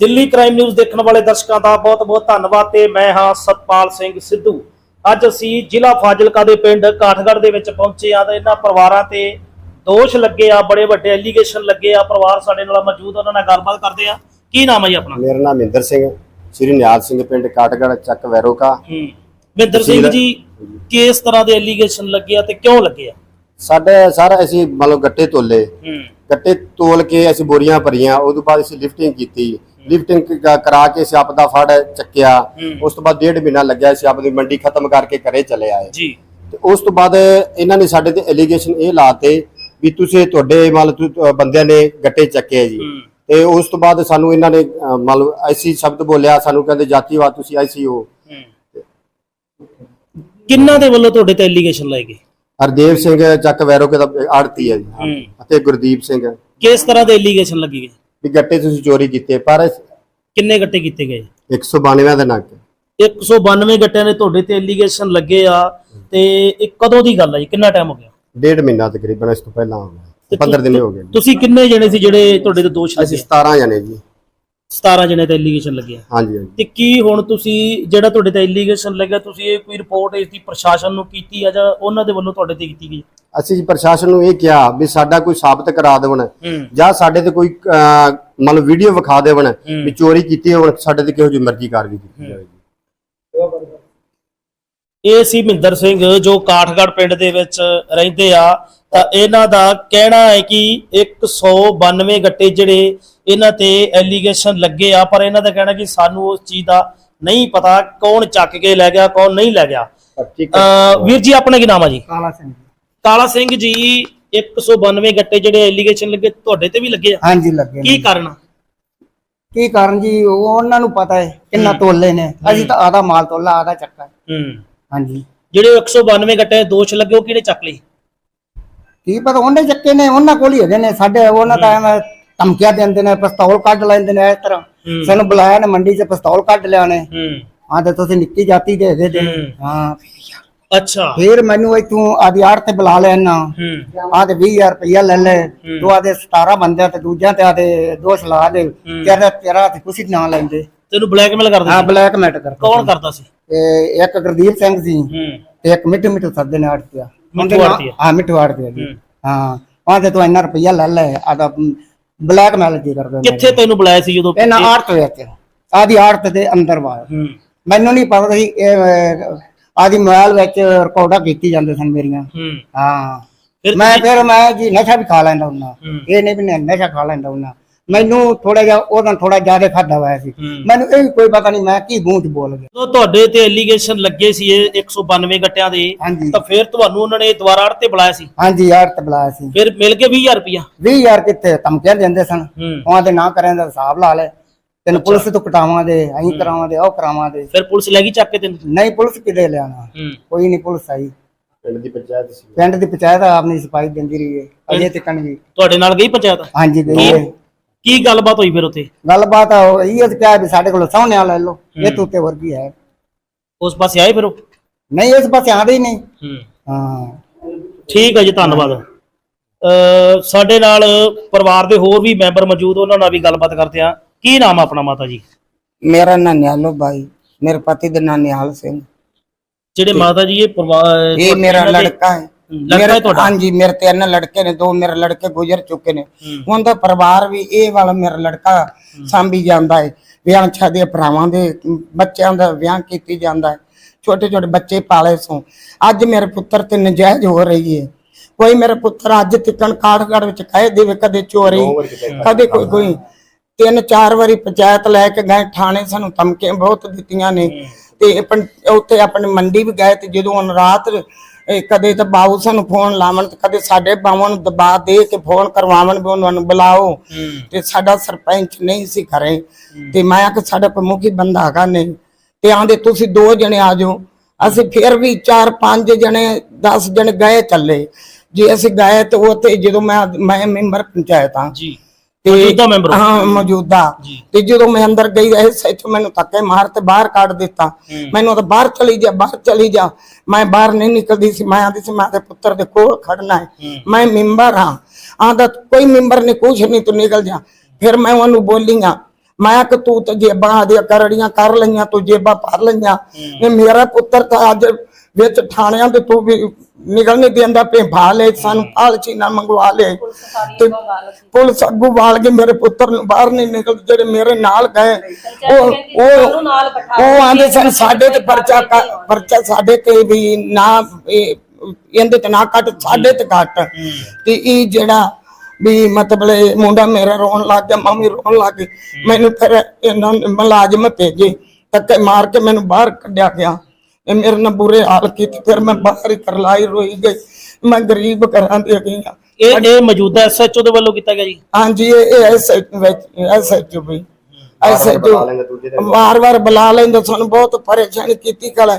Delhi crime news ਦੇਖਣ ਵਾਲੇ ਦਰਸ਼ਕਾਂ ਦਾ ਬਹੁਤ-ਬਹੁਤ ਧੰਨਵਾਦ ਤੇ ਮੈਂ ਹਾਂ ਸਤਪਾਲ ਸਿੰਘ ਸਿੱਧੂ। ਅੱਜ ਅਸੀਂ ਜ਼ਿਲ੍ਹਾ ਫਾਜ਼ਿਲਕਾ ਦੇ ਪਿੰਡ ਕਾਠਗੜ੍ਹ ਦੇ ਵਿੱਚ ਪਹੁੰਚੇ ਆ ਤੇ ਇਹਨਾਂ ਪਰਿਵਾਰਾਂ ਤੇ ਦੋਸ਼ ਲੱਗੇ ਆ ਬੜੇ ਵੱਡੇ ਐਲੀਗੇਸ਼ਨ ਲੱਗੇ ਆ। ਪਰਿਵਾਰ ਸਾਡੇ ਨਾਲ ਮੌਜੂਦ ਉਹਨਾਂ ਨਾਲ ਗੱਲਬਾਤ ਕਰਦੇ ਆ। ਕੀ ਨਾਮ ਹੈ ਜੀ ਆਪਣਾ? ਮੇਰਾ ਨਾਮ ਮਹਿੰਦਰ ਸਿੰਘ ਸ੍ਰੀ ਨਿਆਜ਼ ਸਿੰਘ ਪਿੰਡ ਕਾਟਗੜ ਚੱਕ ਵੈਰੋਕਾ। ਹੂੰ। ਮਹਿੰਦਰ ਸਿੰਘ ਜੀ ਕਿਸ ਤਰ੍ਹਾਂ ਦੇ ਐਲੀਗੇਸ਼ਨ ਲੱਗੇ ਆ ਤੇ ਕਿਉਂ ਲੱਗੇ ਆ? ਸਾਡੇ ਸਾਰਾ ਅਸੀਂ ਮੰਨ ਲਓ ਗੱਟੇ ਤੋਲੇ। ਗੱਟੇ ਤੋਲ ਕੇ ਅਸੀਂ ਬੋਰੀਆਂ ਭਰੀਆਂ ਉਸ ਤੋਂ ਬਾਅਦ ਅਸੀਂ ਲਿਫਟਿੰਗ ਕੀਤੀ। ਲਿਫਟਿੰਗ ਕਰਾ ਕੇ ਅਸੀਂ ਆਪ ਦਾ ਫੜ ਚੱਕਿਆ। ਉਸ ਤੋਂ ਬਾਅਦ ਡੇਢ ਮਹੀਨਾ ਲੱਗਿਆ ਅਸੀਂ ਆਪਣੀ ਮੰਡੀ ਖਤਮ ਕਰਕੇ ਘਰੇ ਚਲੇ ਆਏ। ਜੀ। ਤੇ ਉਸ ਤੋਂ ਬਾਅਦ ਇਹਨਾਂ ਨੇ ਸਾਡੇ ਤੇ ਐਲੀਗੇਸ਼ਨ ਇਹ ਲਾਤੇ ਵੀ ਤੁਸੀਂ ਤੁਹਾਡੇ ਤੁ- ਬੰਦਿਆਂ ਨੇ ਗੱਟੇ ਚੱਕੇ ਜੀ। ਤੇ ਉਸ ਤੋਂ ਬਾਅਦ ਸਾਨੂੰ ਇਹਨਾਂ ਨੇ ਲਓ ਐਸੀ ਸ਼ਬਦ ਬੋਲਿਆ ਸਾਨੂੰ ਕਹਿੰਦੇ ਜਾਤੀਵਾਦ ਤੁਸੀਂ ਐਸੀ ਹੂੰ। ਕਿੰਨਾਂ ਦੇ ਵੱਲੋਂ ਤੁਹਾਡੇ ਤੇ ਐਲੀਗੇਸ਼ਨ ਲਾਏ ਗਏ? ਹਰਦੇਵ ਸਿੰਘ ਚੱਕ ਵੈਰੋਕੇ ਦਾ ਆੜਤੀ ਹੈ ਜੀ। ਹੂੰ। ਅਤੇ ਗੁਰਦੀਪ ਸਿੰਘ। ਕਿਸ ਤਰ੍ਹਾਂ ਦੇ ਐਲੀਗੇਸ਼ਨ ਲੱਗੇ ਗਏ ਵੀ ਗੱਟੇ ਤੁਸੀਂ ਚੋਰੀ ਕੀਤੇ ਪਰ ਕਿੰਨੇ ਗੱਟੇ ਕੀਤੇ ਗਏ? 192 ਦੇ ਨੱਕ 192 ਗੱਟਿਆਂ ਦੇ ਤੁਹਾਡੇ ਤੇ ਐਲੀਗੇਸ਼ਨ ਲੱਗੇ ਆ ਤੇ ਇਹ ਕਦੋਂ ਦੀ ਗੱਲ ਹੈ ਜੀ? ਕਿੰਨਾ ਟਾਈਮ ਹੋ ਗਿਆ? ਡੇਢ ਮਹੀਨਾ ਤਕਰੀਬਨ ਇਸ ਤੋਂ ਪਹਿਲਾਂ ਹੋ ਗਿਆ। 15 ਦਿਨ ਹੋ ਗਏ ਜੀ। ਤੁਸੀਂ ਕਿੰਨੇ ਜਣੇ ਸੀ ਜਿਹੜੇ ਤੁਹਾਡੇ ਤੇ ਦੋਸ਼ ਅਸੀਂ ਲੱਗੇ 17 ਜਣੇ ਜੀ। 17 ਜਣੇ ਤੇ ਐਲੀਗੇਸ਼ਨ ਲੱਗੇ ਆ ਹਾਂਜੀ ਹਾਂਜੀ। ਤੇ ਕੀ ਹੁਣ ਤੁਸੀਂ ਜਿਹੜਾ ਤੁਹਾਡੇ ਤੇ ਐਲੀਗੇਸ਼ਨ ਲੱਗਿਆ ਤੁਸੀਂ ਇਹ ਕੋਈ ਰਿਪੋਰਟ ਇਸ ਦੀ ਪ੍ਰਸ਼ਾਸਨ ਨੂੰ ਕੀਤੀ ਆ ਜਾਂ ਉਹਨਾਂ ਦੇ ਵੱਲੋਂ ਤੁਹਾਡੇ ਤੇ ਕੀਤੀ ਗਈ? ਅਸੀਂ ਜੀ ਪ੍ਰਸ਼ਾਸਨ ਨੂੰ ਇਹ ਕਿਹਾ ਵੀ ਸਾਡਾ ਕੋਈ ਸਾਬਤ ਕਰਾ ਦੇਵਣ ਜਾਂ ਸਾਡੇ ਤੇ ਕੋਈ ਅਹ, ਮੰਨ ਲਓ ਵੀਡੀਓ ਵਿਖਾ ਦੇਵਣ। ਵੀ ਚੋਰੀ ਕੀਤੀ ਹੋਣ ਸਾਡੇ ਤੇ ਕਿਹੋ ਜਿਹੀ ਮਰਜ਼ੀ ਕਾਰਵਾਈ ਕੀਤੀ ਜਾਵੇ ਜੀ। ਇਹ ਸੀ ਮਹਿੰਦਰ ਸਿੰਘ ਜੋ ਕਾਠਗੜ੍ਹ ਪਿੰਡ ਦੇ ਵਿੱਚ ਰਹਿੰਦੇ ਆ। ਤਾਂ ਇਹਨਾਂ ਦਾ ਕਹਿਣਾ ਹੈ ਕਿ 192 ਗੱਟੇ ਜਿਹੜੇ ਇਹਨਾਂ ਤੇ ਐਲੀਗੇਸ਼ਨ ਲੱਗੇ ਆ ਪਰ ਇਹਨਾਂ ਦਾ ਕਹਿਣਾ ਕਿ ਸਾਨੂੰ ਉਸ ਚੀਜ਼ ਦਾ ਨਹੀਂ ਪਤਾ ਕੌਣ ਚੱਕ ਕੇ ਲੈ ਗਿਆ ਕੌਣ ਨਹੀਂ ਲੈ ਗਿਆ। ਅਹ ਵੀਰ ਜੀ ਆਪਣਾ ਕੀ ਨਾਮ ਆ ਜੀ? ਕਾਲਾ ਸਿੰਘ ਕਾਲਾ ਸਿੰਘ ਜੀ 192 ਗੱਟੇ ਜਿਹੜੇ ਐਲੀਗੇਸ਼ਨ ਲੱਗੇ ਤੁਹਾਡੇ ਤੇ ਵੀ ਲੱਗੇ ਆ? ਹਾਂਜੀ ਲੱਗੇ ਨੇ। ਕੀ ਕਾਰਨ ਕੀ ਕਾਰਨ ਜੀ ਉਹ ਉਹਨਾਂ ਨੂੰ ਪਤਾ ਹੈ ਕਿੰਨਾ ਤੋਲੇ ਨੇ। ਅਸੀਂ ਤਾਂ ਆਦਾ ਮਾਲ ਤੋਲਾ ਆਦਾ ਚੱਕਾ। ਹੈ। ਹੂੰ ਹਾਂਜੀ। ਜਿਹੜੇ 192 ਗੱਟੇ ਦੋਸ਼ ਲੱਗੇ ਉਹ ਕਿਹਨੇ ਚੱਕ ਲਏ? ਕੀ ਪਤਾ ਉਹਨੇ ਚੱਕੇ ਨੇ ਉਹਨਾਂ ਕੋਲ ਹੀ ਹੈਗੇ ਨੇ। ਸਾਡੇ ਉਹਨਾਂ ਦਾ ਐਵੇਂ ਧਮਕੀਆਂ ਦਿੰਦੇ ਨੇ ਪਿਸਤੌਲ ਕੱਢ ਲੈਂਦੇ ਨੇ ਇਸ ਤਰ੍ਹਾਂ। ਸਾਨੂੰ ਬੁਲਾਇਆ ਨੇ ਮੰਡੀ 'ਚ ਪਿਸਤੌਲ ਕੱਢ ਲਿਆ ਨੇ। ਹੂੰ। ਤੇ ਤੁਸੀਂ ਨਿੱਕੀ ਜਾਤੀ ਦੇ ਹੈਗੇ ਜੇ। ਹੂੰ। ਅੱਛਾ। ਫਿਰ ਮੈਨੂੰ ਇਹ ਤੂੰ ਆਦੀ ਆੜ ਤੇ ਬੁਲਾ ਲੈਣਾ ਹੂੰ। ਆ ਤੇ 20000 ਰੁਪਇਆ ਲੈ ਲੈ ਤੂੰ ਆਦੇ 17 ਬੰਦਿਆਂ ਤੇ ਦੂਜਿਆਂ ਤੇ ਆਦੇ ਦੋਸ਼ ਲਾ ਦੇ ਤੇਰਾ ਤੇਰਾ ਤੇ ਕੁਛ ਨਾ ਲੈਂਦੇ। ਤੈਨੂੰ ਬਲੈਕਮੇਲ ਕਰਦੇ ਹਾਂ ਸੀ ਬਲੈਕ ਮੈਟ ਕਰ ਕੌਣ ਕਰਦਾ ਸੀ? ਤੇ ਇੱਕ ਗੁਰਦੀਪ ਸਿੰਘ ਸੀ। ਤੇ ਇੱਕ ਮਿੱਠੂ ਮਿੱਠੂ ਸੱਦੇ ਨੇ ਆੜਤੀਆ। ਮਿੱਠੂ ਆੜਤੀਆ। ਹਾਂ ਮਿੱਠੂ ਆੜਤੀਆ ਹੂੰ। ਉਹ ਤੇ ਇੰਨਾ ਰੁਪਈਆ ਲੈ ਲੈ ਆਦਾ ਬਲੈਕ ਮੈਲ ਜੀ ਕਰਦੇ ਨੇ ਕਿੱਥੇ ਤੈਨੂੰ ਬੁਲਾਇਆ ਸੀ ਜਦੋਂ ਇਹਨਾਂ ਆੜਤ ਵਿੱਚ ਆਦੀ ਆੜਤ ਦੇ ਅੰਦਰ ਵਾ। ਹੂੰ। ਮੈਨੂੰ ਨਹੀਂ ਪਤਾ ਸੀ ਇਹ ਆਦੀ ਮੋਬਾਈਲ ਵਿੱਚ ਰਿਕਾਰਡਾਂ ਕੀਤੀ ਜਾਂਦੇ ਸਨ ਮੇਰੀਆਂ। ਹੂੰ। ਮੈਂ ਫਿਰ ਮੈਂ ਜੀ ਨਸ਼ਾ ਵੀ ਖਾ ਲੈਂਦਾ ਹੁੰਦਾ। ਇਹ ਨਹੀਂ ਵੀ ਨਸ਼ਾ ਖਾ ਲੈਂਦਾ ਹੁੰਦਾ ਮੈਨੂੰ ਥੋੜਾ ਜਿਹਾ ਉਹਦਾ ਥੋੜਾ ਜ਼ਿਆਦਾ ਖਾਦਾ ਹੋਇਆ ਸੀ। ਹੂੰ। ਮੈਨੂੰ ਇਹ ਵੀ ਕੋਈ ਪਤਾ ਨਹੀਂ ਮੈਂ ਕੀ ਮੂੰਹ ਚ ਬੋਲ ਗਿਆ। ਜਦੋਂ ਤੁਹਾਡੇ ਤੇ ਐਲੀਗੇਸ਼ਨ ਲੱਗੇ ਸੀ ਇਹ 192 ਗੱਟਿਆਂ ਦੇ। ਹਾਂਜੀ। ਤਾਂ ਫਿਰ ਤੁਹਾਨੂੰ ਉਹਨਾਂ ਨੇ ਦੁਬਾਰਾ ਅੜ ਤੇ ਬੁਲਾਇਆ ਸੀ? ਹਾਂਜੀ ਯਾਰ ਤੇ ਬੁਲਾਇਆ ਸੀ। ਫਿਰ ਮਿਲ ਕੇ 20000 ਰੁਪਇਆ 20000 ਕਿੱਥੇ ਧਮਕੀਆਂ ਦਿੰਦੇ ਸਨ। ਹੂੰ। ਉਹਨਾਂ ਦੇ ਨਾਂ ਕਰਿਆ ਦਾ ਹਿਸਾਬ ਲਾ ਲੈ। ਤੈਨੂੰ ਪੁਲਿਸ ਤੋਂ ਕਟਾਵਾਂਗੇ ਅਸੀਂ ਕਰਾਵਾਂਗੇ ਉਹ ਕਰਾਵਾਂਗੇ ਫਿਰ ਪੁਲਿਸ ਲੈ ਗਈ ਚੱਕ ਕੇ ਤੈਨੂੰ? ਨਹੀਂ ਪੁਲਿਸ ਕਿਤੇ ਲਿਆਣਾ ਹੂੰ। ਕੋਈ ਨਹੀਂ ਪੁਲਿਸ ਆਈ। ਪਿੰਡ ਦੀ ਪੰਚਾਇਤ ਸੀ। ਪਿੰਡ ਦੀ ਪੰਚਾਇਤ ਆਪਣੀ ਸਫ਼ਾਈ ਦਿੰਦੀ ਰਹੀ ਹੈ। ਅਜੇ ਤੱਕ ਵੀ। ਤੁਹਾਡੇ ਨਾਲ ਗਈ ਪੰਚਾਇਤ? ਹਾਂਜੀ ਗਈ ਹੈ। ਕੀ ਗੱਲਬਾਤ ਹੋਈ ਫਿਰ ਉੱਥੇ? ਗੱਲਬਾਤ ਉਹ ਇਹ ਕਿਹਾ ਵੀ ਸਾਡੇ ਕੋਲ ਸੌਹਣਿਆ ਲੈ ਲਓ ਇਹ ਤੂੰ ਤੇ ਵਰਗੀ ਹੈ। ਉਸ ਪਾਸੇ ਆਏ ਫਿਰ ਉਹ? ਨਹੀਂ ਇਸ ਪਾਸੇ ਆਦੇ ਹੀ ਨਹੀਂ। ਹੂੰ। ਹਾਂ। ਠੀਕ ਹੈ ਜੀ ਧੰਨਵਾਦ। ਅ ਸਾਡੇ ਨਾਲ ਪਰਿਵਾਰ ਦੇ ਹੋਰ ਵੀ ਮੈਂਬਰ ਮੌਜੂਦ ਉਹਨਾਂ ਨਾਲ ਵੀ ਗੱਲਬਾਤ ਕਰਦੇ ਆ ਕੀ ਨਾਮ ਆ ਆਪਣਾ ਮਾਤਾ ਜੀ? ਮੇਰਾ ਨਾਂ ਨਿਹਾਲੋ ਬਾਈ ਮੇਰੇ ਪਤੀ ਦਾ ਨਾਂ ਨਿਹਾਲ ਸਿੰਘ। ਜਿਹੜੇ ਮਾਤਾ ਜੀ ਇਹ ਪਰਿਵਾਰ ਇਹ ਮੇਰਾ ਲੜਕਾ ਹੈ। ਹੈ। ਤੁਹਾਡਾ? ਹਾਂਜੀ ਮੇਰੇ ਤਿੰਨ ਲੜਕੇ ਨੇ ਦੋ ਮੇਰੇ ਲੜਕੇ ਗੁਜ਼ਰ ਚੁੱਕੇ ਨੇ। ਹੁਣ ਤਾਂ ਪਰਿਵਾਰ ਵੀ ਇਹ ਵਾਲਾ ਮੇਰਾ ਲੜਕਾ ਸਾਂਭੀ ਜਾਂਦਾ ਹੈ। ਵਿਆਹ ਛਾਦੇ ਭਰਾਵਾਂ ਦੇ ਬੱਚਿਆਂ ਦਾ ਵਿਆਹ ਕੀਤੀ ਜਾਂਦਾ ਹੈ। ਛੋਟੇ ਛੋਟੇ ਬੱਚੇ ਪਾਲੇ ਸੋ। ਅੱਜ ਮੇਰੇ ਪੁੱਤਰ ਤੇ ਨਜਾਇਜ਼ ਹੋ ਰਹੀ ਹੈ। ਕੋਈ ਮੇਰੇ ਪੁੱਤਰ ਅੱਜ ਤਿੱਕਣ ਕਾਠਗੜ੍ਹ ਵਿੱਚ ਕਹਿ ਦੇਵੇ ਕਦੇ ਚੋਰੀ ਕਦੇ ਕੋਈ ਕੋਈ। ਤਿੰਨ ਚਾਰ ਵਾਰੀ ਪੰਚਾਇਤ ਲੈ ਕੇ ਗਏ ਥਾਣੇ ਸਾਨੂੰ ਧਮਕੀਆਂ ਬਹੁਤ ਦਿੱਤੀਆਂ ਨੇ। ਤੇ ਉੱਥੇ ਆਪਣੀ ਮੰਡੀ ਵੀ ਗਏ ਤੇ ਜਦੋਂ ਰਾਤ ਇਹ ਕਦੇ ਤਾਂ ਬਾਬੂ ਸਾਨੂੰ ਫੋਨ ਲਾਵਣ ਤੇ ਕਦੇ ਸਾਡੇ ਬਾਵਾਂ ਨੂੰ ਦਬਾ ਦੇ ਕੇ ਫੋਨ ਕਰਵਾਵਣ ਵੀ ਉਹਨਾਂ ਨੂੰ ਬੁਲਾਓ। ਤੇ ਸਾਡਾ ਸਰਪੰਚ ਨਹੀਂ ਸੀ ਘਰੇ। ਤੇ ਮੈਂ ਆ ਕਿ ਸਾਡਾ ਪ੍ਰਮੁਖੀ ਬੰਦਾ ਹੈਗਾ ਨਹੀਂ। ਤੇ ਆਂਦੇ ਤੁਸੀਂ ਦੋ ਜਣੇ ਆ ਜਾਓ। ਅਸੀਂ ਫਿਰ ਵੀ ਚਾਰ ਪੰਜ ਜਣੇ 10 ਜਣੇ ਗਏ ਚੱਲੇ। ਜੇ ਅਸੀਂ ਗਏ ਤੇ ਉਹ ਤੇ ਜਦੋਂ ਮੈਂ ਮੈਂ ਮੈਂਬਰ ਪੰਚਾਇਤ ਹਾਂ। ਜੀ। ਤੇ ਮੌਜੂਦਾ ਮੈਂਬਰ ਹੋ? ਹਾਂ। ਮੌਜੂਦਾ। ਜੀ। ਤੇ ਜਦੋਂ ਮੈਂ ਅੰਦਰ ਗਈ ਇਹ ਸੱਚ ਮੈਨੂੰ ਧੱਕੇ ਮਾਰ ਤੇ ਬਾਹਰ ਕੱਢ ਦਿੱਤਾ। ਮੈਨੂੰ ਤਾਂ ਬਾਹਰ ਚਲੀ ਜਾ ਬਾਹਰ ਚਲੀ ਜਾ। ਮੈਂ ਬਾਹਰ ਨਹੀਂ ਨਿਕਲਦੀ ਸੀ। ਮੈਂ ਆਂਦੀ ਸੀ ਮੈਂ ਤੇ ਪੁੱਤਰ ਦੇ ਕੋਲ ਖੜਨਾ ਹੈ। ਮੈਂ ਮੈਂਬਰ ਹਾਂ। ਆਂਦਾ ਕੋਈ ਮੈਂਬਰ ਨੇ ਕੁਛ ਨਹੀਂ ਤੂੰ ਨਿਕਲ ਜਾ। ਫਿਰ ਮੈਂ ਉਹਨੂੰ ਬੋਲੀਆਂ ਮੈਂ ਕਿ ਤੂੰ ਤੇ ਜੇਬਾਂ ਆਦੀਆਂ ਕਰੜੀਆਂ ਕਰ ਲਈਆਂ ਤੂੰ ਜੇਬਾਂ ਭਰ ਲਈਆਂ। ਇਹ ਮੇਰਾ ਪੁੱਤਰ ਤਾਂ ਅੱਜ ਵਿੱਚ ਠਾਣਿਆਂ ਤੇ ਤੂੰ ਵੀ ਨਿਕਲ ਨਹੀਂ ਦਿੰਦਾ ਪੇ ਭਾਲੇ ਸਾਨੂੰ ਪਾਲਚੀ ਨਾ ਮੰਗਵਾ ਲੈ ਤੇ ਪੁਲਿਸ ਅੱਗੂ ਵਾਲ ਕੇ ਮੇਰੇ ਪੁੱਤਰ ਨੂੰ ਬਾਹਰ ਨਹੀਂ ਨਿਕਲ ਜਿਹੜੇ ਮੇਰੇ ਨਾਲ ਗਏ ਉਹ ਉਹ ਉਹ ਆਂਦੇ ਸਨ ਸਾਡੇ ਤੇ ਪਰਚਾ ਪਰਚਾ ਸਾਡੇ ਤੇ ਵੀ ਨਾ ਇਹ ਇਹਦੇ ਤੇ ਨਾ ਕੱਟ ਸਾਡੇ ਤੇ ਕੱਟ ਤੇ ਇਹ ਜਿਹੜਾ ਵੀ ਮਤਲਬ ਇਹ ਮੁੰਡਾ ਮੇਰਾ ਰੋਣ ਲੱਗ ਗਿਆ ਮੰਮੀ ਰੋਣ ਲੱਗ ਗਈ। ਮੈਨੂੰ ਫਿਰ ਇਹਨਾਂ ਨੇ ਮੁਲਾਜ਼ਮ ਭੇਜੇ ਧੱਕੇ ਮਾਰ ਕੇ ਮੈਨੂੰ ਬਾਹਰ ਕੱਢਿਆ ਗਿਆ। ਇਹ ਮੇਰੇ ਨਾਲ ਬੁਰੇ ਹਾਲ ਕੀਤੇ ਫਿਰ ਮੈਂ ਬਾਹਰ ਹੀ ਕਰਲਾਈ ਰੋਈ ਗਈ। ਮੈਂ ਗਰੀਬ ਘਰਾਂ ਦੇ ਗਈ ਹਾਂ। ਇਹ ਇਹ ਮੌਜੂਦਾ ਐਸਐਚਓ ਦੇ ਵੱਲੋਂ ਕੀਤਾ ਗਿਆ ਜੀ? ਹਾਂਜੀ ਇਹ ਇਹ ਐਸਐਚ ਵਿੱਚ ਐਸਐਚ ਵੀ। ਬੁਲਾ ਐਸਐਚ ਲੈਂਦੇ ਦੂਜੇ ਦਿਨ। ਵਾਰ ਵਾਰ ਬੁਲਾ ਲੈਂਦੇ ਸਾਨੂੰ ਬਹੁਤ ਪਰੇਸ਼ਾਨੀ ਕੀਤੀ ਕਲ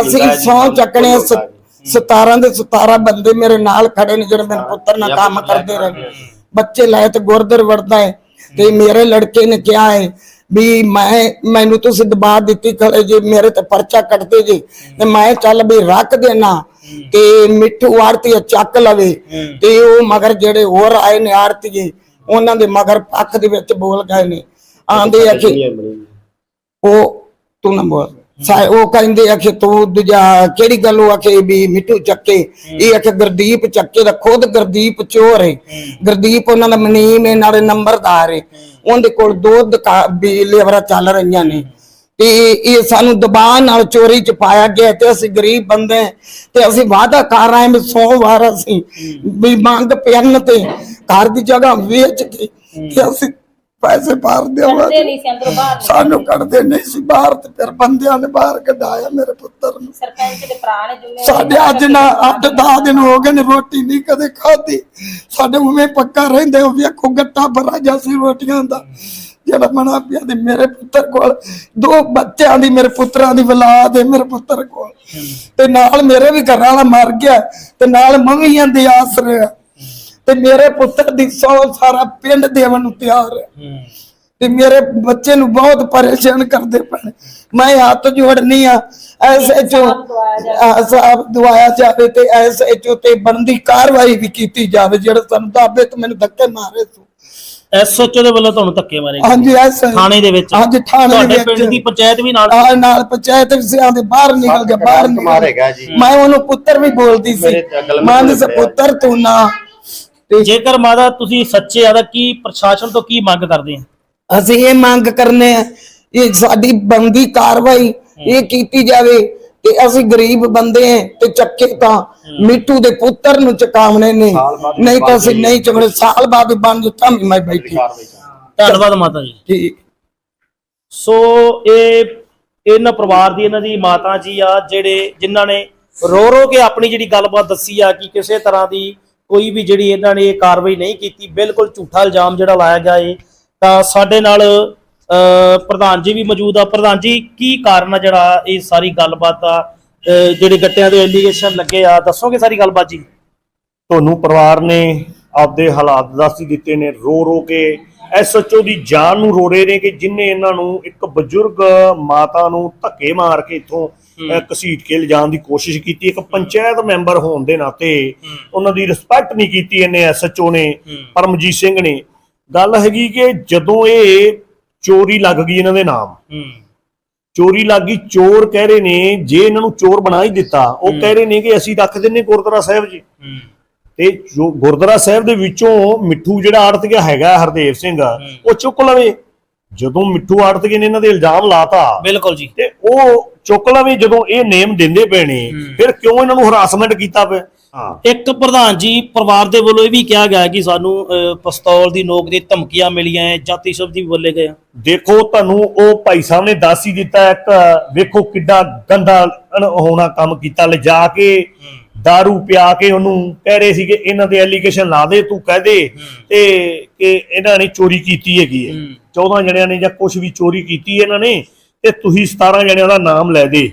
ਅਸੀਂ ਸੌ ਚੱਕਣੇ ਪੀਂਦਾ ਹੈ 17 ਦੇ 17 ਬੰਦੇ ਮੇਰੇ ਨਾਲ ਖੜੇ ਨੇ ਜਿਹੜੇ ਮੇਰੇ ਪੁੱਤਰ ਨਾਲ ਕੰਮ ਕਰਦੇ ਰਹੇ ਬੱਚੇ ਲੈ ਤੇ ਗੁਰਦਰ ਵੜਦਾ ਹੈ ਤੇ ਮੇਰੇ ਲੜਕੇ ਨੇ ਕਿਹਾ ਹੈ ਵੀ ਮੈਂ ਮੈਨੂੰ ਤੁਸੀਂ ਦਬਾ ਦਿੱਤੀ ਖੜੇ ਜੀ ਮੇਰੇ ਤੇ ਪਰਚਾ ਕੱਟਦੇ ਜੀ। ਤੇ ਮੈਂ ਚੱਲ ਵੀ ਰੱਖ ਦੇਣਾ ਤੇ ਮਿੱਠੂ ਆੜਤੀ ਚੱਕ ਲਵੇ। ਤੇ ਉਹ ਮਗਰ ਜਿਹੜੇ ਹੋਰ ਆਏ ਨੇ ਆੜਤੀਏ ਉਹਨਾਂ ਦੇ ਮਗਰ ਪੱਖ ਦੇ ਵਿੱਚ ਬੋਲ ਗਏ ਨੇ। ਆਂਦੇ ਆ ਕਿ ਉਹ ਤੂੰ ਨਾ ਬੋਲ। ਉਹ ਕਹਿੰਦੇ ਆ ਤੂੰ ਦੂਜਾ ਕਿਹੜੀ ਗੱਲ ਉਹ ਆ ਵੀ ਮਿੱਠੂ ਚੱਕੇ। ਇਹ ਆ ਗੁਰਦੀਪ ਚੱਕੇ ਦਾ ਖੁਦ ਗੁਰਦੀਪ ਚੋਰ। ਹੈ ਗੁਰਦੀਪ ਉਹਨਾਂ ਦਾ ਮਨੀਮ ਹੈ, ਨਾਲੇ ਨੰਬਰਦਾਰ ਹੈ। ਉਹਦੇ ਕੋਲ ਦੋ ਦੁਕਾ- ਵੀ ਲੇਬਰਾਂ ਚੱਲ ਰਹੀਆਂ ਨੇ। ਤੇ ਇਹ ਸਾਨੂੰ ਦਬਾਅ ਨਾਲ ਚੋਰੀ ਚ ਪਾਇਆ ਗਿਆ ਤੇ ਅਸੀਂ ਗਰੀਬ ਬੰਦੇ ਤੇ ਅਸੀਂ ਵਾਅਦਾ ਕਰ ਰਹੇ ਹਾਂ 100 ਵਾਰ ਅਸੀਂ ਵੀ ਮੰਗ ਪੈਨ ਤੇ ਘਰ ਦੀ ਜਗ੍ਹਾ ਵੇਚ ਕੇ ਤੇ ਅਸੀਂ ਪੈਸੇ ਭਰ ਦੇਵਾਂਗੇ। ਨਹੀਂ ਸੀ ਅੰਦਰੋਂ ਬਾਹਰ। ਸਾਨੂੰ ਕੱਢਦੇ ਨਹੀਂ ਸੀ ਬਾਹਰ ਤੇ ਫਿਰ ਬੰਦਿਆਂ ਨੇ ਬਾਹਰ ਕਢਾਇਆ ਮੇਰੇ ਪੁੱਤਰ ਨੂੰ। ਸਰਪੰਚ ਦੇ ਭਰਾ ਨੇ ਜੁਮੇ ਸਾਡੇ ਅੱਜ ਨਾ 8-10 ਦਿਨ ਹੋ ਗਏ ਨੇ ਰੋਟੀ ਨਹੀਂ ਕਦੇ ਖਾਧੀ। ਸਾਡੇ ਉਵੇਂ ਪੱਕਾ ਰਹਿੰਦੇ ਹੋ ਵੇਖੋ ਗੱਟਾ ਭਰਾ ਜਾਸੀ ਰੋਟੀਆਂ ਦਾ। ਜਿਹੜਾ ਮਨਾ ਪਿਆ ਤੇ ਮੇਰੇ ਪੁੱਤਰ ਕੋਲ ਦੋ ਬੱਚਿਆਂ ਦੀ ਮੇਰੇ ਪੁੱਤਰਾਂ ਦੀ ਔਲਾਦ ਹੈ ਮੇਰੇ ਪੁੱਤਰ ਕੋਲ। ਤੇ ਨਾਲ ਮੇਰੇ ਵੀ ਘਰ ਵਾਲਾ ਮਰ ਗਿਆ ਤੇ ਨਾਲ ਮੰਗੀਆਂ ਦੇ ਆਸਰੇ ਆ। ਤੇ ਮੇਰੇ ਪੁੱਤਰ ਦੀ ਸੌ ਸਾਰਾ ਪਿੰਡ ਦੇਵਨ ਨੂੰ ਤਿਆਰ ਹੈ। ਤੇ ਮੇਰੇ ਬੱਚੇ ਨੂੰ ਬਹੁਤ ਪਰੇਸ਼ਾਨ ਕਰਦੇ ਪਏ। ਮੈਂ ਹੱਥ ਜੋੜਨੀ ਆ ਐਸੇ ਜੋ ਸਾਹਿਬ ਦਵਾਇਆ ਜਾਵੇ। ਤੇ ਐਸੇ ਜੋ ਤੇ ਬਣਦੀ ਕਾਰਵਾਈ ਵੀ ਕੀਤੀ ਜਾਵੇ ਜਿਹੜਾ ਸਾਨੂੰ ਦਾਬੇ ਤੇ ਮੈਨੂੰ ਧੱਕੇ ਮਾਰੇ ਤੂੰ ਐਸਐਚਓ ਦੇ ਵੱਲੋਂ ਤੁਹਾਨੂੰ ਧੱਕੇ ਮਾਰੇ ਹਾਂਜੀ ਐਸੇ ਥਾਣੇ ਦੇ ਵਿੱਚ। ਹਾਂਜੀ ਥਾਣੇ ਤੁਹਾਡੇ ਦੇ ਪਿੰਡ ਦੀ ਵਿੱਚ ਪੰਚਾਇਤ ਵੀ ਨਾਲ ਆ ਨਾਲ ਪੰਚਾਇਤ ਵਿਸਿਆਂ ਦੇ ਬਾਹਰ ਨਿਕਲ ਗਿਆ ਬਾਹਰ ਨਿਕਲ ਜੀ। ਮੈਂ ਉਹਨੂੰ ਪੁੱਤਰ ਵੀ ਬੋਲਦੀ ਸੀ। ਮੇਰੇ ਤੇ ਅਕਲ ਮਾਂ ਮਤ ਦੇ ਬਣਿਆ। ਪੁੱਤਰ ਤੂੰ ਨਾ। ਤੇ ਜੇਕਰ ਮਾਦਾ ਤੁਸੀਂ ਸੱਚੇ ਆ ਤਾਂ ਕੀ ਪ੍ਰਸ਼ਾਸਨ ਤੋਂ ਕੀ ਮੰਗ ਕਰਦੇ ਆ? ਅਸੀਂ ਇਹ ਮੰਗ ਕਰਨੇ ਆ ਇਹ ਸਾਡੀ ਬੰਦੀ ਕਾਰਵਾਈ ਇਹ ਕੀਤੀ ਜਾਵੇ ਤੇ ਅਸੀਂ ਗਰੀਬ ਬੰਦੇ ਆ ਤੇ ਚੱਕੇ ਤਾਂ ਮਿੱਟੂ ਦੇ ਪੁੱਤਰ ਨੂੰ ਚਕਾਵਣੇ ਨੇ। ਨਹੀਂ ਤਾਂ ਅਸੀਂ ਨਹੀਂ ਚੁਗਣੇ ਸਾਲ ਬਾਅਦ ਬਣ ਜਿੱਤਾ ਮੈਂ ਬੈਠੀ। ਧੰਨਵਾਦ ਮਾਤਾ ਜੀ। ਠੀਕ। ਸੋ ਇਹ ਇਹਨਾਂ ਪਰਿਵਾਰ ਦੀ ਇਹਨਾਂ ਦੀ ਮਾਤਾ ਜੀ ਆ ਜਿਹੜੇ ਜਿਨ੍ਹਾਂ ਨੇ ਰੋ ਰੋ ਕੇ ਆਪਣੀ ਜਿਹੜੀ ਗੱਲਬਾਤ ਦੱਸੀ ਆ ਕਿ ਕਿਸੇ ਤਰ੍ਹਾਂ ਦੀ ਕੋਈ ਵੀ ਜਿਹੜੀ ਇਹਨਾਂ ਨੇ ਇਹ ਕਾਰਵਾਈ ਨਹੀਂ ਕੀਤੀ ਬਿਲਕੁਲ ਝੂਠਾ ਇਲਜ਼ਾਮ ਜਿਹੜਾ ਲਾਇਆ ਗਿਆ ਏ। ਤਾਂ ਸਾਡੇ ਨਾਲ ਅਹ, ਪ੍ਰਧਾਨ ਜੀ ਵੀ ਮੌਜੂਦ ਆ। ਪ੍ਰਧਾਨ ਜੀ ਕੀ ਕਾਰਨ ਆ ਜਿਹੜਾ ਇਹ ਸਾਰੀ ਗੱਲਬਾਤ ਆ? ਜਿਹੜੇ ਗੱਟਿਆਂ ਦੇ ਐਲੀਗੇਸ਼ਨ ਲੱਗੇ ਆ ਦੱਸੋਗੇ ਸਾਰੀ ਗੱਲਬਾਤ ਜੀ? ਤੁਹਾਨੂੰ ਪਰਿਵਾਰ ਨੇ ਆਪਦੇ ਹਾਲਾਤ ਦੱਸ ਹੀ ਦਿੱਤੇ ਨੇ। ਰੋ ਰੋ ਕੇ ਐਸਐਚਓ ਦੀ ਜਾਨ ਨੂੰ ਰੋ ਰਹੇ ਨੇ ਕਿ ਜਿਨਨੇ ਇਹਨਾਂ ਨੂੰ ਇੱਕ ਬਜ਼ੁਰਗ ਮਾਤਾ ਨੂੰ ਧੱਕੇ ਮਾਰ ਕੇ ਇਥੋਂ ਘਸੀਟ ਕੇ ਲਿਜਾਣ ਦੀ ਕੋਸ਼ਿਸ਼ ਕੀਤੀ ਇੱਕ ਪੰਚਾਇਤ ਮੈਂਬਰ ਹੋਣ ਦੇ ਨਾਤੇ ਉਹਨਾਂ ਦੀ ਰਿਸਪੈਕਟ ਨਹੀਂ ਕੀਤੀ ਇਹਨੇ ਐਸਐਚਓ ਨੇ ਪਰਮਜੀਤ ਸਿੰਘ ਨੇ। ਗੱਲ ਹੈਗੀ ਕਿ ਜਦੋਂ ਇਹ ਚੋਰੀ ਲੱਗ ਗਈ ਇਹਨਾਂ ਦੇ ਨਾਮ ਚੋਰੀ ਲੱਗੀ ਚੋਰ ਕਹਿ ਰਹੇ ਨੇ ਜੇ ਇਹਨਾਂ ਨੂੰ ਚੋਰ ਬਣਾ ਹੀ ਦਿੱਤਾ ਉਹ ਕਹਿ ਰਹੇ ਨੇ ਕਿ ਅਸੀਂ ਰੱਖ ਦਿੰਨੇ ਗੁਰਦੁਆਰਾ ਸਾਹਿਬ ਜੀ। ਤੇ ਜੋ ਗੁਰਦੁਆਰਾ ਸਾਹਿਬ ਦੇ ਵਿੱਚੋਂ ਮਿੱਠੂ ਜਿਹੜਾ ਆੜਤੀਆ ਹੈਗਾ ਹਰਦੇਵ ਸਿੰਘ ਉਹ ਚੁੱਕ ਲਵੇ। ਜਦੋਂ ਮਿੱਠੂ ਆੜਤੀਏ ਨੇ ਇਹਨਾਂ ਦੇ ਇਲਜ਼ਾਮ ਲਾਤਾ। ਬਿਲਕੁਲ ਜੀ। ਤੇ ਉਹ ਚੁੱਕ ਲਵੇ ਜਦੋਂ ਇਹ ਨੇਮ ਦਿੰਦੇ ਪਏ ਨੇ ਫਿਰ ਕਿਉਂ ਇਹਨਾਂ ਨੂੰ ਹਰਾਸਮੈਂਟ ਕੀਤਾ ਪਿਆ? ਇੱਕ ਪ੍ਰਧਾਨ ਜੀ ਪਰਿਵਾਰ ਦੇ ਵੱਲੋਂ ਇਹ ਵੀ ਕਿਹਾ ਗਿਆ ਕਿ ਸਾਨੂੰ ਪਿਸਤੌਲ ਦੀ ਨੋਕ ਦੀ ਧਮਕੀਆਂ ਮਿਲੀਆਂ ਜਾਤੀ ਸ਼ਬਦ ਵੀ ਬੋਲੇ ਗਏ ਦੇਖੋ ਤੁਹਾਨੂੰ ਉਹ ਭਾਈ ਸਾਹਿਬ ਨੇ ਦੱਸ ਹੀ ਦਿੱਤਾ ਇੱਕ ਵੇਖੋ ਕਿੱਡਾ ਗੰਦਾ ਹੋਣਾ ਕੰਮ ਕੀਤਾ ਲਿਜਾ ਕੇ दारू ਪਿਆ ਕੇ ਉਹਨੂੰ ਕਹਿ ਰਹੇ ਸੀਗੇ ਇਹਨਾਂ ਦੇ ਐਲੀਗੇਸ਼ਨ ਲਾ ਦੇ ਤੂੰ ਕਹਿ ਦੇ ਤੇ ਕਿ ਇਹਨਾਂ ਨੇ ਚੋਰੀ ਕੀਤੀ ਹੈਗੀ ਹੈ 14 ਜਣਿਆਂ ਨੇ ਜਾਂ ਕੁਝ ਵੀ ਚੋਰੀ ਕੀਤੀ ਇਹਨਾਂ ਨੇ ਤੇ ਤੁਸੀਂ 17 ਜਣਿਆਂ ਦਾ ਨਾਮ ਲੈ ਦੇ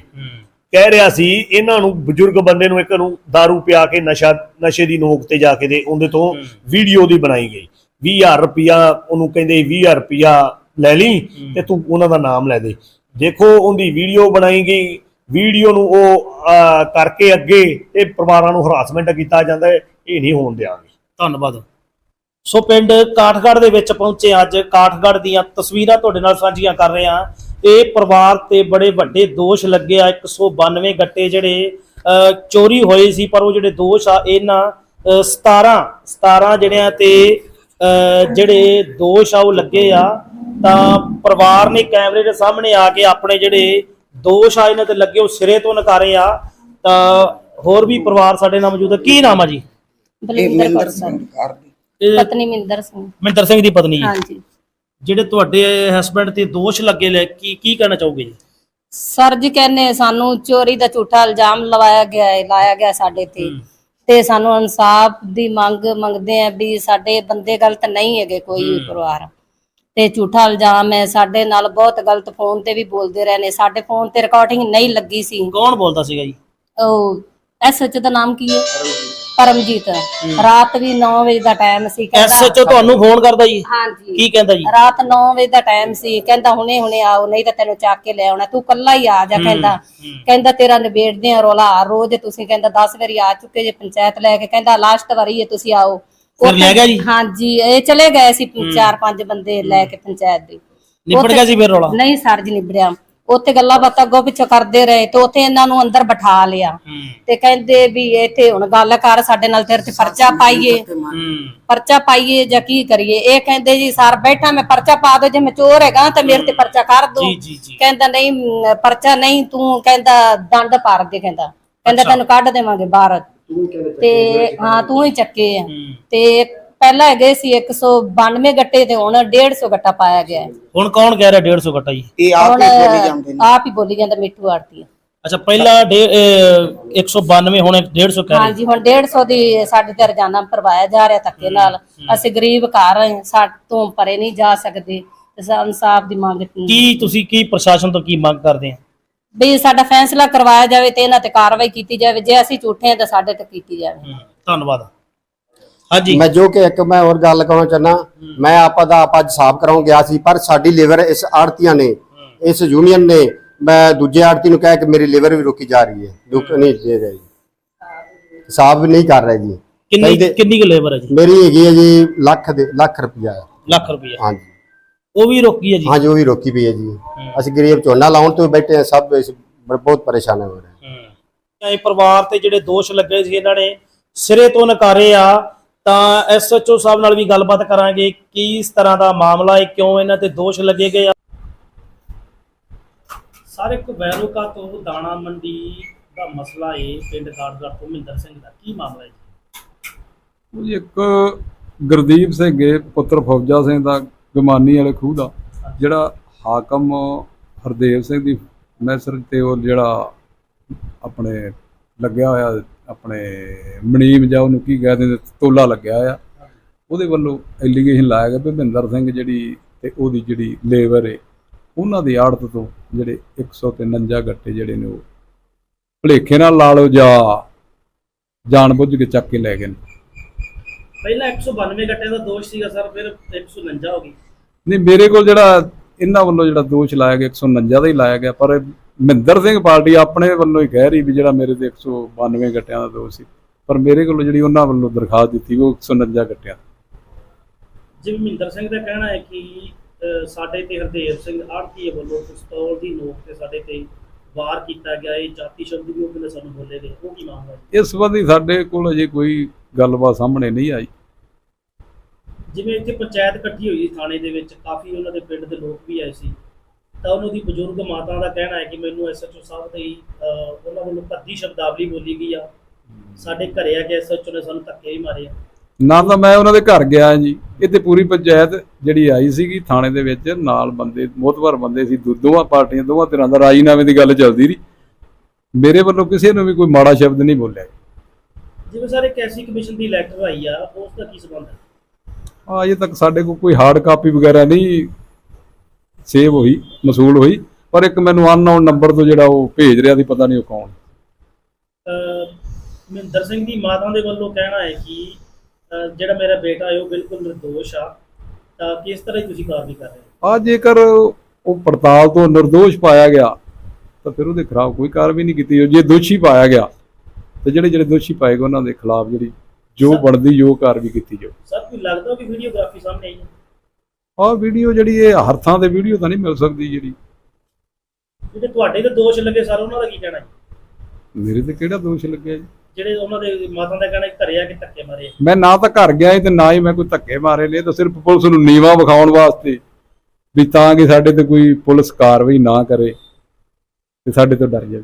ਕਹਿ ਰਿਹਾ ਸੀ ਇਹਨਾਂ ਨੂੰ ਬਜ਼ੁਰਗ ਬੰਦੇ ਨੂੰ ਇੱਕ ਨੂੰ दारू ਪਿਆ ਕੇ ਨਸ਼ਾ ਨਸ਼ੇ ਦੀ ਨੋਕ ਤੇ ਜਾ ਕੇ ਦੇ ਉਹਦੇ ਤੋਂ ਵੀਡੀਓ ਦੀ ਬਣਾਈ ਗਈ 20000 ਰੁਪਿਆ ਉਹਨੂੰ ਕਹਿੰਦੇ 20000 ਰੁਪਿਆ ਲੈ ਲਈ ਤੇ ਤੂੰ ਉਹਨਾਂ ਦਾ ਨਾਮ ਲੈ ਦੇ ਦੇਖੋ ਉਹਦੀ ਵੀਡੀਓ ਬਣਾਈ ਗਈ ਵੀਡੀਓ ਨੂੰ ਉਹ ਕਰਕੇ ਅੱਗੇ ਇਹ ਪਰਿਵਾਰਾਂ ਨੂੰ ਹਰਾਸਮੈਂਟ ਕੀਤਾ ਜਾਂਦਾ ਹੈ ਇਹ ਨਹੀਂ ਹੋਣ ਦਿਆਂਗੇ। ਧੰਨਵਾਦ। ਸੋ ਪਿੰਡ ਕਾਠਗੜ੍ਹ ਦੇ ਵਿੱਚ ਪਹੁੰਚੇ ਅੱਜ। ਕਾਠਗੜ੍ਹ ਦੀਆਂ ਤਸਵੀਰਾਂ ਤੁਹਾਡੇ ਨਾਲ ਸਾਂਝੀਆਂ ਕਰ ਰਹੇ ਹਾਂ। ਇਹ ਪਰਿਵਾਰ ਤੇ ਬੜੇ ਵੱਡੇ ਦੋਸ਼ ਲੱਗੇ ਆ। 192 ਗੱਟੇ ਜਿਹੜੇ ਅਹ, ਚੋਰੀ ਹੋਏ ਸੀ ਪਰ ਉਹ ਜਿਹੜੇ ਦੋਸ਼ ਆ ਇਹਨਾਂ ਅਹ, 17 17 ਜਿਹੜਿਆਂ ਤੇ ਅਹ, ਜਿਹੜੇ ਦੋਸ਼ ਆ ਉਹ ਲੱਗੇ ਆ। ਤਾਂ ਪਰਿਵਾਰ ਨੇ ਕੈਮਰੇ ਦੇ ਸਾਹਮਣੇ ਆ ਕੇ ਆਪਣੇ ਜਿਹੜੇ ਦੋਸ਼ ਆ ਇਹਨਾਂ ਤੇ ਲੱਗੇ ਉਹ ਸਿਰੇ ਤੋਂ ਨਕਾਰੇ ਆ ਤਾਂ ਹੋਰ ਵੀ ਪਰਿਵਾਰ ਸਾਡੇ ਨਾਲ ਮੌਜੂਦ ਹੈ। ਕੀ ਨਾਮ ਆ ਜੀ? ਬਲਵਿੰਦਰ ਮਿੰਦਰ ਕੌਰ ਸਿੰਘ ਕਰਦੀ ਇਹ ਪਤਨੀ ਮਿੰਦਰ ਸਿੰਘ। ਮਹਿੰਦਰ ਸਿੰਘ ਦੀ ਪਤਨੀ ਜੀ। ਹਾਂਜੀ। ਜਿਹੜੇ ਤੁਹਾਡੇ ਹਸਬੰਡ ਤੇ ਦੋਸ਼ ਲੱਗੇ ਲੈ ਕੀ ਕੀ ਕਹਿਣਾ ਚਾਹੋਗੇ ਜੀ? ਸਰ ਜੀ ਕਹਿੰਦੇ ਸਾਨੂੰ ਚੋਰੀ ਦਾ ਝੂਠਾ ਇਲਜ਼ਾਮ ਲਵਾਇਆ ਗਿਆ ਹੈ ਲਾਇਆ ਗਿਆ ਸਾਡੇ ਤੇ। ਤੇ ਸਾਨੂੰ ਇਨਸਾਫ ਦੀ ਮੰਗ ਮੰਗਦੇ ਆ ਵੀ ਸਾਡੇ ਬੰਦੇ ਗਲਤ ਨਹੀਂ ਹੈਗੇ ਕੋਈ ਵੀ ਪਰਿਵਾਰ। ਤੇ ਝੂਠਾ ਇਲਜ਼ਾਮ ਹੈ ਸਾਡੇ ਨਾਲ ਬਹੁਤ ਗਲਤ ਫੋਨ ਤੇ ਵੀ ਬੋਲਦੇ ਰਹੇ ਨੇ। ਸਾਡੇ ਫੋਨ ਤੇ ਰਿਕਾਰਡਿੰਗ ਨਹੀਂ ਲੱਗੀ ਸੀ। ਕੌਣ ਬੋਲਦਾ ਸੀਗਾ ਜੀ? ਉਹ ਐਸਐਚ ਦਾ ਨਾਮ ਕੀ ਹੈ? ਪਰਮਜੀਤ। ਰਾਤ ਵੀ 9 ਵਜੇ ਦਾ ਟਾਈਮ ਸੀ ਕਹਿੰਦਾ ਐਸਐਚਓ ਤੁਹਾਨੂੰ ਫੋਨ ਕਰਦਾ ਜੀ? ਹਾਂਜੀ। ਕੀ ਕਹਿੰਦਾ ਜੀ? ਰਾਤ 9 ਵਜੇ ਦਾ ਟਾਈਮ ਸੀ ਕਹਿੰਦਾ ਹੁਣੇ ਹੁਣੇ ਆਓ ਨਹੀਂ ਤਾਂ ਤੈਨੂੰ ਚੱਕ ਕੇ ਲੈ ਆਉਣਾ ਤੂੰ ਕੱਲਾ ਹੀ ਆ ਜਾ ਕਹਿੰਦਾ। ਕਹਿੰਦਾ ਤੇਰਾ ਨਿਬੇੜਦੇ ਆ ਰੋਲਾ ਰੋਜ਼ ਤੁਸੀਂ ਕਹਿੰਦਾ 10 ਵਾਰੀ ਆ ਚੁੱਕੇ ਜੇ ਪੰਚਾਇਤ ਲੈ ਕੇ ਕਹਿੰਦਾ ਲਾਸਟ ਵਾਰੀ ਇਹ ਤੁਸੀਂ ਆਓ। ਫਿਰ ਲੈ ਗਿਆ ਜੀ? ਹਾਂਜੀ ਇਹ ਚਲੇ ਗਏ ਸੀ ਚਾਰ ਪੰਜ ਬੰਦੇ ਲੈ ਕੇ ਪੰਚਾਇਤ ਦੀ। ਨਿਪਟ ਗਿਆ ਸੀ ਫਿਰ ਰੌਲਾ? ਨਹੀਂ ਸਰ ਜੀ ਨਿਬੜਿਆ। ਉੱਥੇ ਗੱਲਾਂ ਬਾਤਾਂ ਅੱਗੋਂ ਪਿੱਛੋਂ ਕਰਦੇ ਰਹੇ ਤੇ ਉੱਥੇ ਇਹਨਾਂ ਨੂੰ ਅੰਦਰ ਬਿਠਾ ਲਿਆ। ਤੇ ਕਹਿੰਦੇ ਵੀ ਇੱਥੇ ਹੁਣ ਗੱਲ ਕਰ ਸਾਡੇ ਨਾਲ ਤੇਰੇ ਤੇ ਪਰਚਾ ਪਾਈਏ। ਪਰਚਾ ਪਾਈਏ ਜਾਂ ਕੀ ਕਰੀਏ? ਇਹ ਕਹਿੰਦੇ ਜੀ ਸਰ ਬੈਠਾ ਮੈਂ ਪਰਚਾ ਪਾ ਦੋ ਜੇ ਮੈਂ ਚੋਰ ਹੈਗਾ ਤਾਂ ਮੇਰੇ ਤੇ ਪਰਚਾ ਕਰ ਦੋ। ਜੀ ਜੀ ਜੀ। ਕਹਿੰਦਾ ਨਹੀਂ ਪਰਚਾ ਨਹੀਂ ਤੂੰ ਕਹਿੰਦਾ ਦੰਡ ਭਰ ਦੇ ਕਹਿੰਦਾ। ਕਹਿੰਦਾ ਤੈਨੂੰ ਕੱਢ ਦੇਵਾਂਗੇ ਬਾਹਰ ਤੇ ਹਾਂ ਤੂੰ ਹੀ ਚੱਕੇ ਆ। ਤੇ ਪਹਿਲਾਂ ਹੈਗੇ ਸੀ 192 ਗੱਟੇ ਤੇ ਹੁਣ 150 ਗੱਟਾ ਪਾਇਆ ਗਿਆ ਹੈ। ਹੁਣ ਕੌਣ ਕਹਿ ਰਿਹਾ 150 ਘਟਾ ਜੀ? ਇਹ ਆਪ ਹੁਣ ਹੀ ਬੋਲੀ ਜਾਂਦੇ ਨੇ। ਆਪ ਹੀ ਬੋਲੀ ਜਾਂਦਾ ਮਿੱਠੂ ਆਰਤੀ ਅੱਛਾ ਪਹਿਲਾਂ ਡੇ- ਅਹ 192 ਹੁਣ 150 ਕਹਿ ਰਹੇ। ਹਾਂਜੀ ਹੁਣ 150 ਦੀ ਸਾਡੇ ਤੇ ਰਜਾਨਾ ਭਰਵਾਇਆ ਜਾ ਰਿਹਾ ਧੱਕੇ ਨਾਲ। ਅਸੀਂ ਗਰੀਬ ਘਰ ਹਾਂ ਸਾਡੇ ਤੋਂ ਪਰੇ ਨਹੀਂ ਜਾ ਸਕਦੇ। ਤੇ ਇਨਸਾਫ ਦੀ ਮੰਗ ਕੀ ਤੁਸੀਂ ਕੀ ਪ੍ਰਸ਼ਾਸਨ ਤੋਂ ਕੀ ਮੰਗ ਕਰਦੇ ਆ? ਵੀ ਸਾਡਾ ਫੈਸਲਾ ਕਰਵਾਇਆ ਜਾਵੇ ਤੇ ਇਹਨਾਂ ਤੇ ਕਾਰਵਾਈ ਕੀਤੀ ਜਾਵੇ ਜੇ ਅਸੀਂ ਝੂਠੇ ਹਾਂ ਤਾਂ ਸਾਡੇ ਤੇ ਕੀਤੀ ਜਾਵੇ। ਧੰਨਵਾਦ। ਹਾਂਜੀ। ਮੈਂ ਜੋ ਕਿ ਇੱਕ ਮੈਂ ਹੋਰ ਗੱਲ ਕਰਨਾ ਚਾਹਨਾ ਮੈਂ ਆਪਾਂ ਦਾ ਆਪਾਂ ਅੱਜ ਸਾਫ਼ ਕਰਾਉਣ ਗਿਆ ਸੀ ਪਰ ਸਾਡੀ ਲਿਵਰ ਇਸ ਆੜਤੀਆਂ ਨੇ ਇਸ ਯੂਨੀਅਨ ਨੇ ਮੈਂ ਦੂਜੇ ਆੜਤੀ ਨੂੰ ਕਹਿ ਕਿ ਮੇਰੀ ਲਿਵਰ ਵੀ ਰੁਕੀ ਜਾ ਰਹੀ ਹੈ ਰੁਕ ਨਹੀਂ ਦੇ ਰਹੀ। ਸਾਫ਼ ਵੀ ਨਹੀਂ ਕਰ ਰਹੇ ਜੀ। ਕਿੰਨੀ ਕਹਿੰਦੇ- ਕਿੰਨੀ ਕੁ ਲੇਬਰ ਹੈ ਜੀ? ਮੇਰੀ ਹੈਗੀ ਹੈ ਜੀ ਲੱਖ ਦੇ ਲੱਖ ਰੁਪਇਆ ਲੱਖ ਰੁਪਏ ਹਾਂਜੀ। ਉਹ ਵੀ ਰੋਕੀ ਹੈ ਜੀ। ਹਾਂਜੀ ਉਹ ਵੀ ਰੋਕੀ ਪਈ ਹੈ ਜੀ। ਅਸੀਂ ਗਰੀਬ ਝੋਨਾ ਲਾਉਣ ਤੋਂ ਬੈਠੇ ਹਾਂ ਸਭ ਇਸ ਬਹੁਤ ਪਰੇਸ਼ਾਨ ਹੋ ਰਹੇ ਹਾਂ। ਹੂੰ ਇਹ ਪਰਿਵਾਰ ਤੇ ਜਿਹੜੇ ਦੋਸ਼ ਲੱਗੇ ਸੀ ਇਹਨਾਂ ਨੇ ਸਿਰੇ ਤੋਂ ਨਕਾਰੇ ਆ ਤਾਂ ਐਸਐਚਓ ਸਾਹਿਬ ਨਾਲ ਵੀ ਗੱਲਬਾਤ ਕਰਾਂਗੇ ਕੀ ਇਸ ਤਰ੍ਹਾਂ ਦਾ ਮਾਮਲਾ ਹੈ ਕਿਉਂ ਇਹਨਾਂ ਤੇ ਦੋਸ਼ ਲੱਗੇ ਗਏ ਆ। ਸਾਰੇ ਕੋ ਵੈਰੋਕਾ ਤੋਂ ਦਾਣਾ ਮੰਡੀ ਦਾ ਮਸਲਾ ਹੈ ਪਿੰਡ ਕਾਠਗੜ੍ਹ ਤੋਂ ਮਹਿੰਦਰ ਸਿੰਘ ਦਾ। ਕੀ ਮਾਮਲਾ ਹੈ ਜੀ? ਉਹ ਜੀ ਇੱਕ ਗੁਰਦੀਪ ਸਿੰਘ ਹੈ ਪੁੱਤਰ ਫੌਜਾ ਸਿੰਘ ਦਾ। ਗੁਮਾਨੀ ਵਾਲੇ ਖੂਹ ਦਾ, ਜਿਹੜਾ ਹਾਕਮ ਹਰਦੇਵ ਸਿੰਘ ਦੀ ਮੈਸਰ ਤੇ ਉਹ ਜਿਹੜਾ ਆਪਣੇ ਲੱਗਿਆ ਹੋਇਆ, ਆਪਣੇ ਮਣੀਮ ਜਾਂ ਉਹਨੂੰ ਕੀ ਕਹਿੰਦੇ ਨੇ ਤੋਲਾ ਲੱਗਿਆ ਹੋਇਆ, ਉਹਦੇ ਵੱਲੋਂ ਐਲੀਗੇਸ਼ਨ ਲਾਇਆ ਗਿਆ ਵੀ ਸਿੰਘ ਜਿਹੜੀ ਤੇ ਉਹਦੀ ਜਿਹੜੀ ਲੇਬਰ ਹੈ ਉਹਨਾਂ ਦੀ ਆੜਤ ਤੋਂ ਜਿਹੜੇ 153 ਗੱਟੇ ਜਿਹੜੇ ਨੇ ਉਹ ਭਲੇਖੇ ਨਾਲ ਲਾ ਲਓ ਜਾਂ ਜਾਣ ਬੁੱਝ ਕੇ ਚੱਕ ਕੇ ਲੈ ਗਏ ਨੇ। ਪਹਿਲਾਂ 192 ਗੱਟੇ ਦਾ ਦੋਸ਼ ਸੀਗਾ ਸਰ ਫਿਰ 149 ਹੋ ਗਈ। ਨਹੀਂ ਮੇਰੇ ਕੋਲ ਜਿਹੜਾ ਇਹਨਾਂ ਵੱਲੋਂ ਜਿਹੜਾ ਦੋਸ਼ ਲਾਇਆ ਗਿਆ 149 ਦਾ ਹੀ ਲਾਇਆ ਗਿਆ ਪਰ ਮਹਿੰਦਰ ਸਿੰਘ ਪਾਰਟੀ ਆਪਣੇ ਵੱਲੋਂ ਹੀ ਕਹਿ ਰਹੀ ਵੀ ਜਿਹੜਾ ਮੇਰੇ ਤੇ 192 ਗੱਟਿਆਂ ਦਾ ਦੋਸ਼ ਸੀ। ਪਰ ਮੇਰੇ ਕੋਲ ਜਿਹੜੀ ਉਹਨਾਂ ਵੱਲੋਂ ਦਰਖਾਸਤ ਦਿੱਤੀ ਉਹ 149 ਗੱਟਿਆਂ ਜਿਵੇਂ ਮਹਿੰਦਰ ਸਿੰਘ ਦਾ ਕਹਿਣਾ ਹੈ ਕਿ ਸਾਡੇ ਤੇ ਹਰਦੇਵ ਸਿੰਘ ਆੜਤੀਏ ਵੱਲੋਂ ਪਿਸਤੌਲ ਦੀ ਨੋਕ ਤੇ ਸਾਡੇ ਤੇ ਵਾਰ ਕੀਤਾ ਗਿਆ ਇਹ ਜਾਤੀ ਸ਼ਬਦ ਵੀ ਉਹ ਕਹਿੰਦੇ ਸਾਨੂੰ ਬੋਲੇ ਗਏ। ਉਹ ਕੀ ਮਾਮਲਾ ਹੈ? ਇਸ ਸੰਬੰਧੀ ਸਾਡੇ ਕੋਲ ਅਜੇ ਕੋਈ ਗੱਲਬਾਤ ਸਾਹਮਣੇ ਨਹੀਂ ਆਈ। ਜਿਵੇਂ ਇੱਥੇ ਪੰਚਾਇਤ ਇਕੱਠੀ ਹੋਈ ਸੀ ਥਾਣੇ ਦੇ ਵਿੱਚ ਕਾਫੀ ਉਹਨਾਂ ਦੇ ਪਿੰਡ ਦੇ ਲੋਕ ਵੀ ਆਏ ਸੀ। ਤਾਂ ਉਹਨਾਂ ਦੀ ਬਜ਼ੁਰਗ ਮਾਤਾ ਦਾ ਕਹਿਣਾ ਹੈ ਕਿ ਮੈਨੂੰ ਐਸਐਚਓ ਸਾਹਿਬ ਦੀ ਉਹਨਾਂ ਵੱਲੋਂ ਭੱਦੀ ਸ਼ਬਦਾਵਲੀ ਬੋਲੀ ਗਈ ਆ। ਸਾਡੇ ਘਰੇ ਆ ਕੇ ਐਸਐਚਓ ਨੇ ਸਾਨੂੰ ਧੱਕੇ ਹੀ ਮਾਰੇ ਆ। ਨਾ ਤਾਂ ਮੈਂ ਉਹਨਾਂ ਦੇ ਘਰ ਗਿਆ ਜੀ। ਤੇ ਪੂਰੀ ਪੰਚਾਇਤ ਜਿਹੜੀ ਆਈ ਸੀਗੀ ਥਾਣੇ ਦੇ ਵਿੱਚ ਨਾਲ ਬੰਦੇ ਮੋਤਬਰ ਬੰਦੇ ਸੀ। ਦੋਵਾਂ ਪਾਰਟੀਆਂ ਦੋਵਾਂ ਧਿਰਾਂ ਦਾ ਰਾਜੀਨਾਮੇ ਦੀ ਗੱਲ ਚੱਲਦੀ ਰਹੀ। ਮੇਰੇ ਵੱਲੋਂ ਕਿਸੇ ਨੂੰ ਵੀ ਕੋਈ ਮਾੜਾ ਸ਼ਬਦ ਨਹੀਂ ਬੋਲਿਆ। ਜਿਵੇਂ ਸਾਰੇ ਕੈਸੀ ਕਮਿਸ਼ਨ ਦੀ ਲੈਟਰ ਆਈ ਆ ਉਸ ਦਾ ਕੀ ਸੰਬੰਧ ਹੈ? ਆ ਅਜੇ ਤੱਕ ਸਾਡੇ ਕੋਲ ਕੋਈ ਹਾਰਡ ਕਾਪੀ ਵਗੈਰਾ ਨਹੀਂ ਸੇਵ ਹੋਈ ਮਸੂਲ ਹੋਈ। ਪਰ ਇੱਕ ਮੈਨੂੰ ਅਨਨੋਨ ਨੰਬਰ ਤੋਂ ਜਿਹੜਾ ਉਹ ਭੇਜ ਰਿਹਾ ਸੀ ਪਤਾ ਨਹੀਂ ਉਹ ਕੌਣ। ਮਹਿੰਦਰ ਸਿੰਘ ਦੀ ਮਾਤਾ ਦੇ ਵੱਲੋਂ ਕਹਿਣਾ ਹੈ ਕਿ ਜਿਹੜਾ ਮੇਰਾ ਬੇਟਾ ਹੈ ਉਹ ਬਿਲਕੁਲ ਨਿਰਦੋਸ਼ ਆ। ਤਾਂ ਕਿਸ ਤਰ੍ਹਾਂ ਤੁਸੀਂ ਕਾਰਵਾਈ ਕਰ ਰਹੇ ਹੋ? ਆ ਜੇਕਰ ਉਹ ਪੜਤਾਲ ਤੋਂ નિર્ਦੋਸ਼ ਪਾਇਆ ਗਿਆ ਤਾਂ ਫਿਰ ਉਹਦੇ ਖਿਲਾਫ ਕੋਈ ਕਾਰਵਾਈ ਨਹੀਂ ਕੀਤੀ ਜੇ ਦੋਸ਼ੀ ਪਾਇਆ ਗਿਆ ਤੇ ਜਿਹੜੇ ਜਿਹੜੇ ਦੋਸ਼ੀ ਪਾਏ ਗਏ ਉਹਨਾਂ ਦੇ ਖਿਲਾਫ ਜਿਹੜੀ ਜੋ ਬਣਦੀ ਜੋ ਕਾਰਵਾਈ ਕੀਤੀ ਜਾਊ। ਸਰ ਕੋਈ ਲੱਗਦਾ ਕਿ ਵੀਡੀਓਗ੍ਰਾਫੀ ਸਾਹਮਣੇ ਆਈ ਹੈ? ਆਹ ਵੀਡੀਓ ਜਿਹੜੀ ਇਹ ਹਰ ਥਾਂ ਤੇ ਵੀਡੀਓ ਤਾਂ ਨਹੀਂ ਮਿਲ ਸਕਦੀ ਜਿਹੜੀ। ਜਿਹੜੇ ਤੁਹਾਡੇ ਤੇ ਦੋਸ਼ ਲੱਗੇ ਸਰ ਉਹਨਾਂ ਦਾ ਕੀ ਕਹਿਣਾ ਹੈ ਮੇਰੇ ਤੇ ਕਿਹੜਾ ਦੋਸ਼ ਲੱਗਿਆ ਜੀ? ਜਿਹੜੇ ਉਹਨਾਂ ਦੇ ਮਾਤਾ ਦਾ ਕਹਿਣਾ ਘਰੇ ਆ ਕੇ ਧੱਕੇ ਮਾਰੇ ਮੈਂ ਨਾ ਤਾਂ ਘਰ ਗਿਆ ਸੀ ਤੇ ਨਾ ਹੀ ਮੈਂ ਕੋਈ ਧੱਕੇ ਮਾਰੇ ਨੇ, ਇਹ ਤਾਂ ਸਿਰਫ ਪੁਲਿਸ ਨੂੰ ਨੀਵਾ ਵਿਖਾਉਣ ਵਾਸਤੇ ਵੀ ਤਾਂ ਕਿ ਸਾਡੇ ਤੇ ਕੋਈ ਪੁਲਿਸ ਕਾਰਵਾਈ ਨਾ ਕਰੇ ਤੇ ਸਾਡੇ ਤੋਂ ਡਰ ਜਾਵੇ।